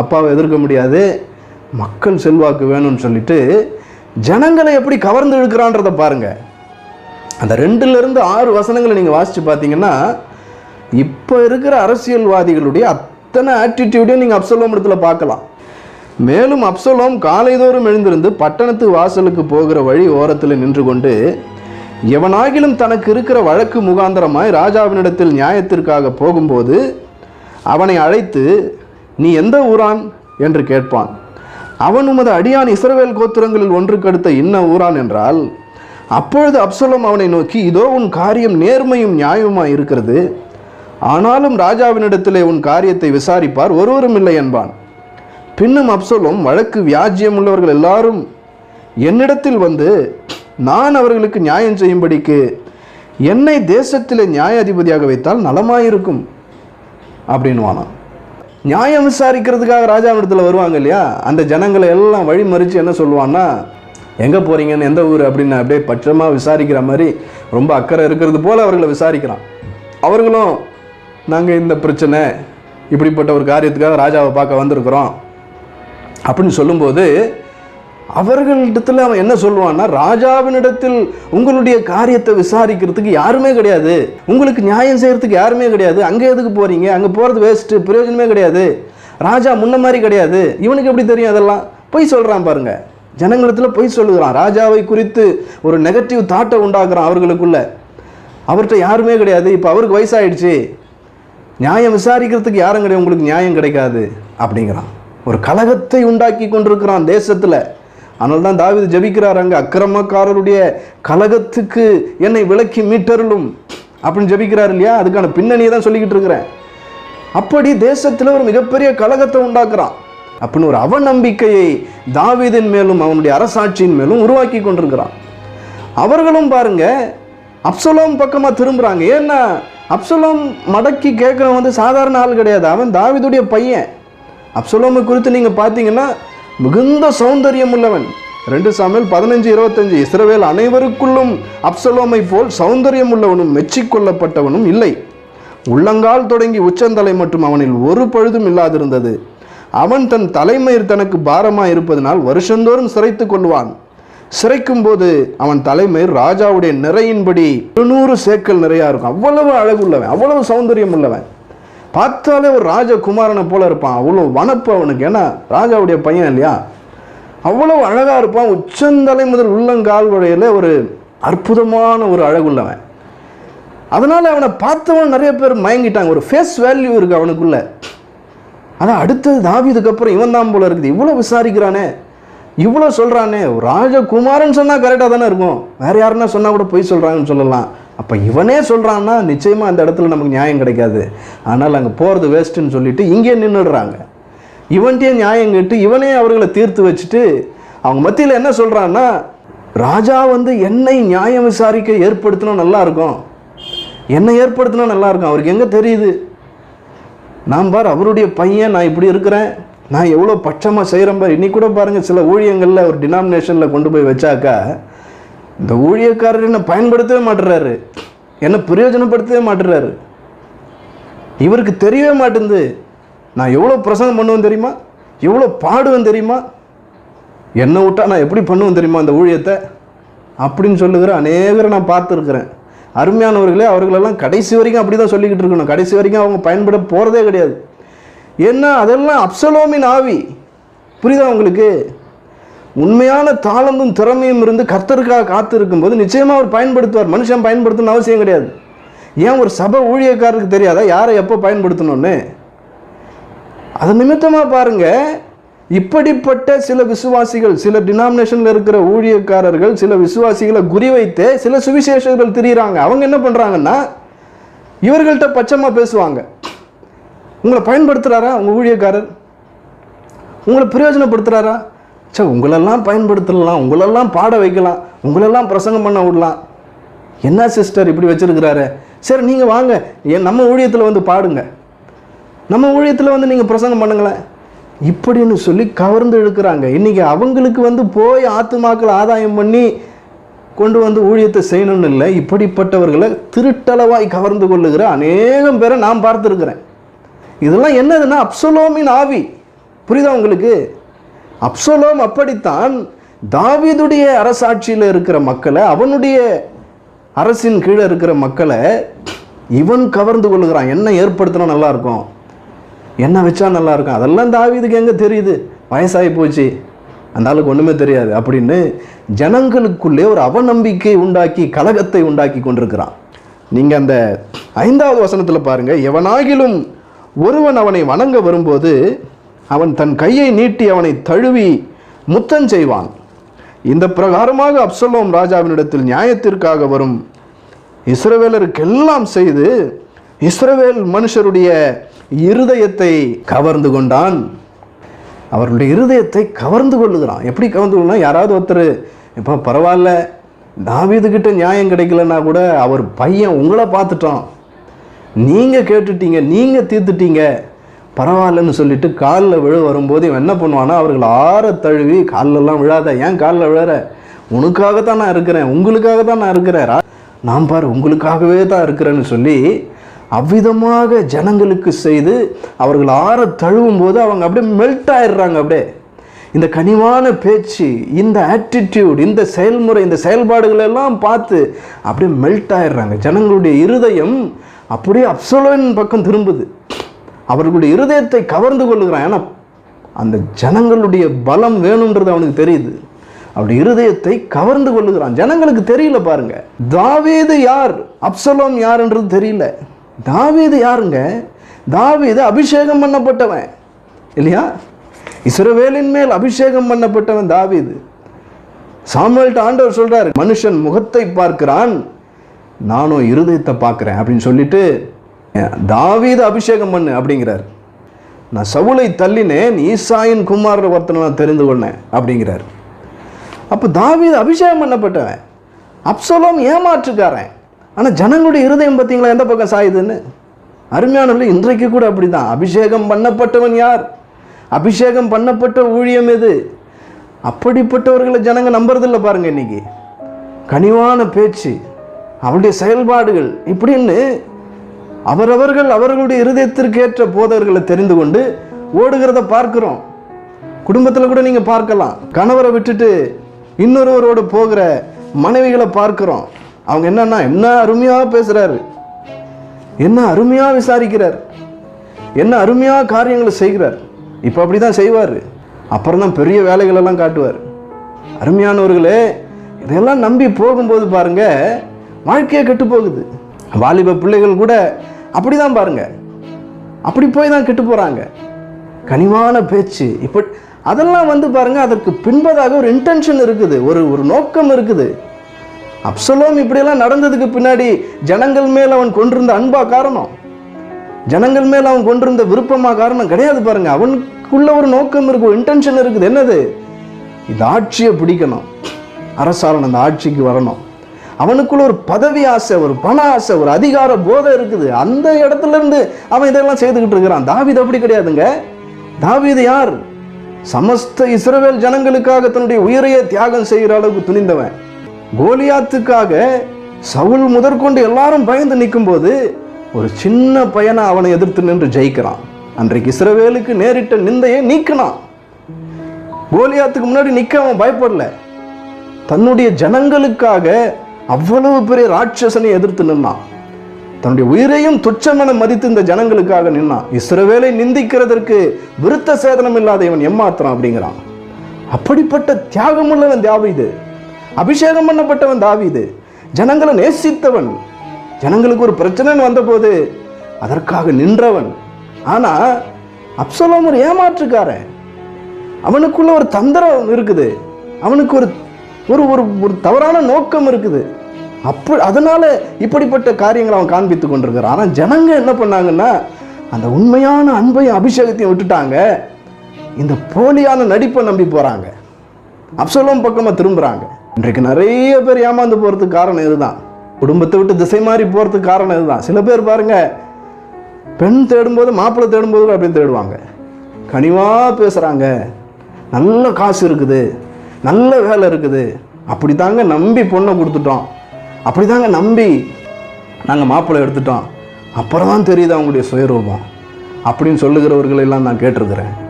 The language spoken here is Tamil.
அப்பாவை எதிர்க்க முடியாது. மக்கள் செல்வாக்கு வேணும்னு சொல்லிட்டு ஜனங்களை எப்படி கவர்ந்து இழுக்கிறான்றதை பாருங்கள் அந்த ரெண்டுலேருந்து ஆறு வசனங்களை நீங்கள் வாசித்து பார்த்தீங்கன்னா இப்போ இருக்கிற அரசியல்வாதிகளுடைய அத்தனை ஆட்டிடியூடையும் நீங்கள் அப்சலோம் இடத்துல பார்க்கலாம். மேலும் அப்சலோம் காலைதோறும் எழுந்திருந்து பட்டணத்து வாசலுக்கு போகிற வழி ஓரத்தில் நின்று கொண்டு எவனாகிலும் தனக்கு இருக்கிற வழக்கு முகாந்தரமாய் ராஜாவினிடத்தில் நியாயத்திற்காக போகும்போது அவனை அழைத்து நீ எந்த ஊரான் என்று கேட்பான். அவன் உமது அடியான் இஸ்ரவேல் கோத்திரங்களில் ஒன்று கடுத்த இன்ன ஊரான் என்றால் அப்பொழுது அப்சலோம் அவனை நோக்கி இதோ உன் காரியம் நேர்மையும் நியாயமாக இருக்கிறது. ஆனாலும் ராஜாவினிடத்திலே உன் காரியத்தை விசாரிப்பார் ஒருவரும் இல்லை என்பான். பின்னும் அப்சலோம் வழக்கு வியாஜ்யம் உள்ளவர்கள் எல்லாரும் என்னிடத்தில் வந்து நான் அவர்களுக்கு நியாயம் செய்யும்படிக்கு என்னை தேசத்திலே நியாயாதிபதியாக வைத்தால் நலமாயிருக்கும் அப்படின்வானான் நியாயம் விசாரிக்கிறதுக்காக ராஜாவிடத்தில் வருவாங்க இல்லையா? அந்த ஜனங்களை எல்லாம் வழிமறித்து என்ன சொல்லுவான்னா எங்கே போகிறீங்கன்னு எந்த ஊர்? அப்படின்னு அப்படியே பட்சமாக விசாரிக்கிற மாதிரி ரொம்ப அக்கறை இருக்கிறது போல் அவர்களை விசாரிக்கிறான். அவர்களும் நாங்கள் இந்த பிரச்சனை இப்படிப்பட்ட ஒரு காரியத்துக்காக ராஜாவை பார்க்க வந்திருக்கிறோம். அப்படின்னு சொல்லும்போது அவர்களிடத்தில் அவன் என்ன சொல்லுவான்னா ராஜாவினிடத்தில் உங்களுடைய காரியத்தை விசாரிக்கிறதுக்கு யாருமே கிடையாது. உங்களுக்கு நியாயம் செய்கிறதுக்கு யாருமே கிடையாது. அங்கே எதுக்கு போகிறீங்க அங்கே போகிறது வேஸ்ட்டு பிரயோஜனமே கிடையாது. ராஜா முன்ன மாதிரி கிடையாது. இவனுக்கு எப்படி தெரியும் அதெல்லாம்? பொய் சொல்கிறான் பாருங்கள் ஜனங்களிடத்தில் பொய் சொல்லுகிறான். ராஜாவை குறித்து ஒரு நெகட்டிவ் தாட்டை உண்டாக்குறான் அவர்களுக்குள்ள. அவர்கிட்ட யாருமே கிடையாது. இப்போ அவருக்கு வயசாகிடுச்சு நியாயம் விசாரிக்கிறதுக்கு யாரும் கிடையாது. உங்களுக்கு நியாயம் கிடைக்காது. அப்படிங்கிறான். ஒரு கலகத்தை உண்டாக்கி கொண்டிருக்கிறான் தேசத்தில். ஆனால் தான் தாவீது ஜபிக்கிறார் அங்கே அக்கிரமக்காரருடைய கலகத்துக்கு என்னை விலக்கி மீட்டருளும் அப்படின்னு ஜெபிக்கிறார் இல்லையா? அதுக்கான பின்னணியை தான் சொல்லிக்கிட்டு இருக்கிறேன். அப்படி தேசத்தில் ஒரு மிகப்பெரிய கலகத்தை உண்டாக்குறான். அப்படின்னு ஒரு அவநம்பிக்கையை தாவீதின் மேலும் அவனுடைய அரசாட்சியின் மேலும் உருவாக்கி கொண்டிருக்கிறான். அவர்களும் பாருங்க அப்சலோம் பக்கமாக திரும்புகிறாங்க ஏன்னா அப்சலோம் மடக்கி கேட்குறவன் வந்து சாதாரண ஆள் கிடையாது. அவன் தாவீதுடைய பையன். அப்சலோமை குறித்து நீங்கள் பார்த்தீங்கன்னா மிகுந்த சௌந்தரியம் உள்ளவன் ரெண்டு சாமியில் பதினஞ்சு இருபத்தஞ்சு இஸ்ரவேல் அனைவருக்குள்ளும் அப்சலோமை போல் சௌந்தரியம் உள்ளவனும் மெச்சிக்கொள்ளப்பட்டவனும் இல்லை. உள்ளங்கால் தொடங்கி உச்சந்தலை மட்டும் அவனில் ஒரு பழுதும் இல்லாதிருந்தது. அவன் தன் தலைமயிர் தனக்கு பாரமாக இருப்பதனால் வருஷந்தோறும் சிறைத்து கொள்வான் சிறைக்கும் போது அவன் தலைமயிர் ராஜாவுடைய நிறையின்படி இருநூறு சேக்கல் நிறையா இருக்கும். அவ்வளவு அழகுள்ளவன் அவ்வளவு சௌந்தரியம் உள்ளவன் பார்த்தாலே ஒரு ராஜகுமாரனை போல இருப்பான். அவ்வளோ வனப்பு அவனுக்கு. ஏன்னா ராஜாவுடைய பையன் இல்லையா? அவ்வளவு அழகாக இருப்பான். உச்சந்தலை முதல் உள்ளங்கால் வழியில் ஒரு அற்புதமான ஒரு அழகுள்ளவன் அதனால் அவனை பார்த்தவன் நிறைய பேர் மயங்கிட்டாங்க. ஒரு ஃபேஸ் வேல்யூ இருக்குது அவனுக்குள்ள. ஆனால் அடுத்தது தாவிதுக்கு அப்புறம் இவன் தான் போல இருக்குது. இவ்வளோ விசாரிக்கிறானே. இவ்வளோ சொல்கிறானே ராஜகுமாரன் சொன்னால் கரெக்டாக தானே இருக்கும். வேறு யாருன்னா சொன்னால் கூட பொய் சொல்கிறாங்கன்னு சொல்லலாம். அப்போ இவனே சொல்கிறான்னா நிச்சயமாக அந்த இடத்துல நமக்கு நியாயம் கிடைக்காது. ஆனால் அங்கே போகிறது வேஸ்ட்டுன்னு சொல்லிட்டு இங்கே நின்றுடுறாங்க இவன்கிட்டயே நியாயம் கேட்டு இவனே அவர்களை தீர்த்து வச்சுட்டு அவங்க மத்தியில் என்ன சொல்கிறான்னா ராஜா வந்து என்னை நியாயம் விசாரிக்க ஏற்படுத்தினா நல்லாயிருக்கும் என்னை ஏற்படுத்தினா நல்லாயிருக்கும் அவருக்கு எங்கே தெரியுது? நான் பார் அவருடைய பையன் நான் இப்படி இருக்கிறேன். நான் எவ்வளோ பட்சமாக செய்கிறேன் பார். இன்னைக்கு கூட பாருங்கள் சில ஊழியங்களில் ஒரு டினாமினேஷனில் கொண்டு போய் வச்சாக்கா இந்த ஊழியக்காரர் என்னை பயன்படுத்தவே மாட்டுறாரு. என்னை பிரயோஜனப்படுத்தவே மாட்டுறாரு. இவருக்கு தெரியவே மாட்டேங்குது. நான் எவ்வளோ பிரசங்கம் பண்ணுவேன் தெரியுமா? எவ்வளோ பாடுவேன் தெரியுமா? என்னை விட்டால் நான் எப்படி பண்ணுவேன் தெரியுமா அந்த ஊழியத்தை? அப்படின்னு சொல்லுகிற அநேகரை நான் பார்த்துருக்குறேன். அருமையானவர்களே அவர்களெல்லாம் கடைசி வரைக்கும் அப்படி தான் சொல்லிக்கிட்டு இருக்கணும். கடைசி வரைக்கும் அவங்க பயன்பட போகிறதே கிடையாது. ஏன்னா அதெல்லாம் அப்சலோமின் ஆவி. புரியுதா உங்களுக்கு? உண்மையான தாளந்தும் திறமையும் இருந்து கர்த்தருக்காக காத்து இருக்கும்போது நிச்சயமாக அவர் பயன்படுத்துவார். மனுஷன் பயன்படுத்தணும்னு அவசியம் கிடையாது. ஏன் ஒரு சபை ஊழியக்காரருக்கு தெரியாதா? யாரை எப்போ பயன்படுத்தணும்னு? அது நிமித்தமாக பாருங்க இப்படிப்பட்ட சில விசுவாசிகள் சில டினாமினேஷனில் இருக்கிற ஊழியக்காரர்கள் சில விசுவாசிகளை குறிவைத்து சில சுவிசேஷர்கள் திரியிறாங்க. அவங்க என்ன பண்ணுறாங்கன்னா இவர்கள்ட்ட பச்சமாக பேசுவாங்க. உங்களை பயன்படுத்துகிறாரா உங்கள் ஊழியக்காரர்? உங்களை பிரயோஜனப்படுத்துகிறாரா சே உங்களெல்லாம் பயன்படுத்தலாம் உங்களெல்லாம் பாட வைக்கலாம் உங்களெல்லாம் பிரசங்கம் பண்ண விடலாம். என்ன சிஸ்டர் இப்படி வச்சிருக்கிறாரு? சரி நீங்கள் வாங்க. என் நம்ம ஊழியத்தில் வந்து பாடுங்க. நம்ம ஊழியத்தில் வந்து நீங்கள் பிரசங்கம் பண்ணுங்களேன். இப்படின்னு சொல்லி கவர்ந்து இழுக்கிறாங்க. இன்றைக்கி அவங்களுக்கு வந்து போய் ஆத்துமாக்கள் ஆதாயம் பண்ணி கொண்டு வந்து ஊழியத்தை செய்யணும்னு இல்லை. இப்படிப்பட்டவர்களை திருட்டளவாய் கவர்ந்து கொள்ளுகிற அநேகம் பேரை நான் பார்த்துருக்குறேன். இதெல்லாம் என்னதுன்னா அப்சலோமின் ஆவி. புரியுதா உங்களுக்கு? அப்சலோம் அப்படித்தான் தாவீதுடைய அரசாட்சியில் இருக்கிற மக்களை அவனுடைய அரசின் கீழே இருக்கிற மக்களை இவன் கவர்ந்து கொள்ளுகிறான். என்ன ஏற்படுத்தினா நல்லா இருக்கும். என்ன வச்சா நல்லா இருக்கும். அதெல்லாம் தாவீதுக்கு எங்கே தெரியுது? வயசாகி போச்சு. அந்த ஆளுக்கு ஒன்றுமே தெரியாது. அப்படின்னு ஜனங்களுக்குள்ளே ஒரு அவநம்பிக்கை உண்டாக்கி கலகத்தை உண்டாக்கி கொண்டிருக்கிறான். நீங்கள் அந்த ஐந்தாவது வசனத்தில் பாருங்கள் எவனாகிலும் ஒருவன் அவனை வணங்க வரும்போது அவன் தன் கையை நீட்டி அவனை தழுவி முத்தம் செய்வான். இந்த பிரகாரமாக அப்சலோம் ராஜாவினிடத்தில் நியாயத்திற்காக வரும் இஸ்ரவேலருக்கெல்லாம் செய்து இஸ்ரவேல் மனுஷருடைய இருதயத்தை கவர்ந்து கொண்டான். அவர்களுடைய இருதயத்தை கவர்ந்து கொள்ளுகிறான். எப்படி கவர்ந்து கொள்ளலாம் யாராவது ஒருத்தர் இப்போ பரவாயில்ல தாவீதுகிட்ட நியாயம் கிடைக்கலன்னா கூட அவர் பையன் உங்களை பார்த்துட்டோம் நீங்கள் கேட்டுட்டீங்க நீங்கள் தீர்த்துட்டீங்க. பரவாயில்லன்னு சொல்லிட்டு காலில் விழ வரும்போது இவன் என்ன பண்ணுவானா அவர்கள் ஆற தழுவி காலிலெல்லாம் விழாத ஏன் காலில் விழற? உனக்காகத்தான் நான் இருக்கிறேன் உங்களுக்காக தான் நான் இருக்கிறேன். நான் பாரு உங்களுக்காகவே தான் இருக்கிறேன்னு சொல்லி அவ்விதமாக ஜனங்களுக்கு செய்து அவர்கள் ஆற தழுவும் போது அவங்க அப்படியே மெல்ட் ஆயிடுறாங்க அப்படியே. இந்த கனிவான பேச்சு இந்த ஆட்டிடியூட் இந்த செயல்முறை இந்த செயல்பாடுகளெல்லாம் பார்த்து அப்படியே மெல்ட் ஆயிடுறாங்க. ஜனங்களுடைய இருதயம் அப்படியே அப்சலோன் பக்கம் திரும்புது. அவர்களுடைய இருதயத்தை கவர்ந்து கொள்ளுகிறான். ஏன்னா அந்த ஜனங்களுடைய பலம் வேணுன்றது அவனுக்கு தெரியுது. அவருடைய இருதயத்தை கவர்ந்து கொள்ளுகிறான். ஜனங்களுக்கு தெரியல பாருங்க. தாவேது யார்? அப்சலோம் யாருன்றது தெரியல. தாவேது யாருங்க? தாவீது அபிஷேகம் பண்ணப்பட்டவன். இல்லையா? இஸ்ரவேலின் மேல் அபிஷேகம் பண்ணப்பட்டவன் தாவீது. சாமுவேல்ட்ட ஆண்டவர் சொல்றாரு மனுஷன் முகத்தை பார்க்கிறான் நானும் இருதயத்தை பார்க்குறேன் அப்படின்னு சொல்லிட்டு தாவீது அபிஷேகம் பண்ணு அப்படிங்கிறார். நான் சவுலை தள்ளினேன் ஈசாயின் குமார் ஒருத்தனை நான் தெரிந்து கொண்டேன் அப்படிங்கிறார். அப்போ தாவீது அபிஷேகம் பண்ணப்பட்டவன். அப்சலோம் ஏமாற்றுக்காரன். ஆனால் ஜனங்களுடைய இருதயம் பார்த்தீங்களா எந்த பக்கம் சாயுதுன்னு? அருமையானவர்கள் இன்றைக்கு கூட அப்படிதான். அபிஷேகம் பண்ணப்பட்டவன் யார்? அபிஷேகம் பண்ணப்பட்ட ஊழியம் எது? அப்படிப்பட்டவர்களை ஜனங்க நம்புறதில்ல பாருங்க இன்னைக்கு. கனிவான பேச்சு அவருடைய செயல்பாடுகள் இப்படின்னு அவரவர்கள் அவர்களுடைய இருதயத்திற்கேற்ற போதகர்களை தெரிந்து கொண்டு ஓடுகிறத பார்க்குறோம். குடும்பத்தில் கூட நீங்கள் பார்க்கலாம். கணவரை விட்டுட்டு இன்னொருவரோட போகிற மனைவிகளை பார்க்குறோம். அவங்க என்னன்னா என்ன அருமையாக பேசுகிறாரு என்ன அருமையாக விசாரிக்கிறார். என்ன அருமையாக காரியங்களை செய்கிறார். இப்போ அப்படி தான் செய்வார். அப்புறம் தான் பெரிய வேலைகளெல்லாம் காட்டுவார். அருமையானவர்களே இதெல்லாம் நம்பி போகும்போது பாருங்கள் வாழ்க்கையே கெட்டு போகுது. வாலிப பிள்ளைகள் கூட அப்படி தான் பாருங்கள் அப்படி போய் தான் கெட்டு போகிறாங்க கனிவான பேச்சு. இப்போ அதெல்லாம் வந்து பாருங்கள் அதற்கு பின்பதாக ஒரு இன்டென்ஷன் இருக்குது ஒரு ஒரு நோக்கம் இருக்குது. அப்சலோம் இப்படியெல்லாம் நடந்ததுக்கு பின்னாடி ஜனங்கள் மேல் அவன் கொண்டிருந்த அன்பா காரணம். ஜனங்கள் மேல் அவன் கொண்டிருந்த விருப்பமாக காரணம் கிடையாது பாருங்க. அவனுக்குள்ள ஒரு நோக்கம் இருக்கு ஒரு இன்டென்ஷன் இருக்குது. என்னது? இந்த ஆட்சியை பிடிக்கணும். அரசாளன் அந்த ஆட்சிக்கு வரணும். அவனுக்குள்ள ஒரு பதவி ஆசை ஒரு பண ஆசை ஒரு அதிகார போதை இருக்குது. அந்த இடத்துல இருந்து அவன் இதெல்லாம் செய்துக்கிட்டு இருக்கிறான். தாவிது அப்படி கிடையாதுங்க. தாவிது யார்? சமஸ்த இஸ்ரவேல் ஜனங்களுக்காக தன்னுடைய உயிரையே தியாகம் செய்கிற அளவுக்கு துணிந்தவன். கோலியாத்துக்காக சவுல் முதற்கொண்டு எல்லாரும் பயந்து நிற்கும்போது ஒரு சின்ன பையனை அவனை எதிர்த்து நின்று ஜெயிக்கிறான். அன்றைக்கு இஸ்ரவேலுக்கு நேரிட்ட நிந்தையை நீக்கினான். கோலியாத்துக்கு முன்னாடி நிற்க அவன் பயப்படல. தன்னுடைய ஜனங்களுக்காக அவ்வளவு பெரிய ராட்சசனை எதிர்த்து நின்னான். தன்னுடைய உயிரையும் துச்சமென மதித்து இந்த ஜனங்களுக்காக நின்னான். இஸ்ரவேலை நிந்திக்கிறதற்கு விருத்த சேதனம் இல்லாத இவன் எம்மாத்திரம் அப்படிங்கிறான். அப்படிப்பட்ட தியாகமுள்ளவன் தாவீது. அபிஷேகம் பண்ணப்பட்டவன் தாவிது. ஜனங்களை நேசித்தவன். ஜனங்களுக்கு ஒரு பிரச்சனைன்னு வந்தபோது அதற்காக நின்றவன். ஆனால் அப்சலோம் ஒரு ஏமாற்றுக்காரன். அவனுக்குள்ள ஒரு தந்திரம் இருக்குது. அவனுக்கு ஒரு ஒரு ஒரு ஒரு தவறான நோக்கம் இருக்குது. அப்போ அதனால் இப்படிப்பட்ட காரியங்களை அவன் காண்பித்து கொண்டிருக்கிறான். ஆனால் ஜனங்க என்ன பண்ணாங்கன்னா அந்த உண்மையான அன்பையும் அபிஷேகத்தையும் விட்டுட்டாங்க. இந்த போலியான நடிப்பை நம்பி போகிறாங்க அப்சலோம் பக்கமாக திரும்புகிறாங்க இன்றைக்கு நிறைய பேர் ஏமாந்து போகிறதுக்கு காரணம் இதுதான். குடும்பத்தை விட்டு திசை மாறி போகிறதுக்கு காரணம் இதுதான். சில பேர் பாருங்கள் பெண் தேடும்போது மாப்பிள்ளை தேடும்போது அப்படின்னு தேடுவாங்க. கனிவாக பேசுகிறாங்க நல்ல காசு இருக்குது. நல்ல வேலை இருக்குது. அப்படி தாங்க நம்பி பொண்ணை கொடுத்துட்டோம். அப்படி தாங்க நம்பி. நாங்கள் மாப்பிள்ளை எடுத்துட்டோம். அப்புறம் தான் தெரியுது அவங்களுடைய சுயரூபம். அப்படின்னு சொல்லுகிறவர்களெல்லாம் நான் கேட்டிருக்கிறேன்.